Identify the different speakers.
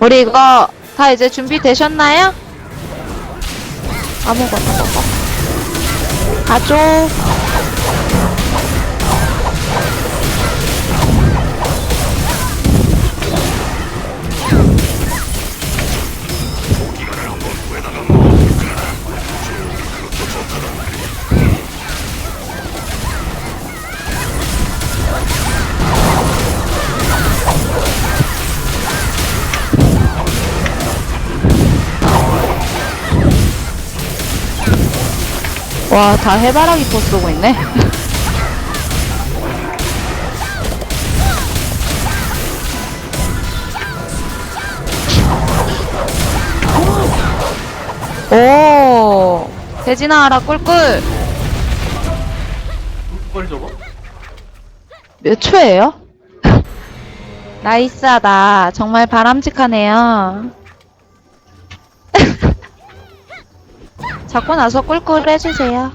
Speaker 1: 우리 이거 다 이제 준비되셨나요? 아무거나 먹어. 가죠. 와, 다 해바라기 포 쏘고 있네. 오, 대진아 알아 꿀꿀.
Speaker 2: 뭘 저거?
Speaker 1: 몇 초예요? 나이스하다. 정말 바람직하네요. 잡고 나서 꿀꿀 해주세요.